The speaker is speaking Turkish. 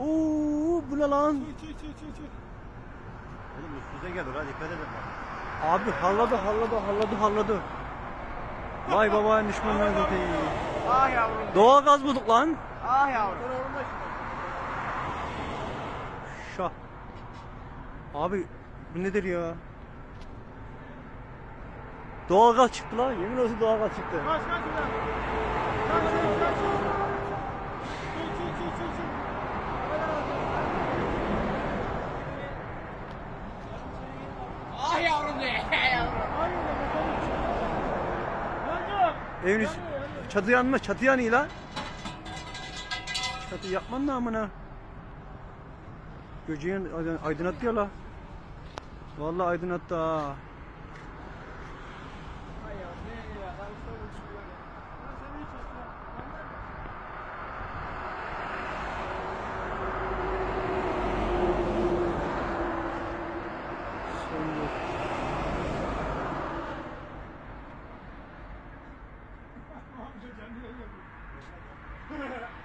Oo bu ne lan? Çık çık çık çık. Oğlum üstüne gelir ha dikkat edin. Abi halladı halladı halladı halladı. Vay baba düşmanlar satayım. Ah yavrum. Doğal gaz bulduk lan. Ah yavrum. Şah. Abi bu nedir ya? Doğal gaz çıktı lan. Yemin olsun doğal gaz çıktı. Kaç kaç kaç. Çık çık çık çık çık. Ah yavrum be. Yavrum. Hayır ulan bakalım. Yanıyor. Evin üstü. Çatı yanma, çatı yanıyor lan. Çatı yapman da amına. Göceğin aydın- aydınlattı ya la. Vallahi aydınlattı ha. 就讲这个业务，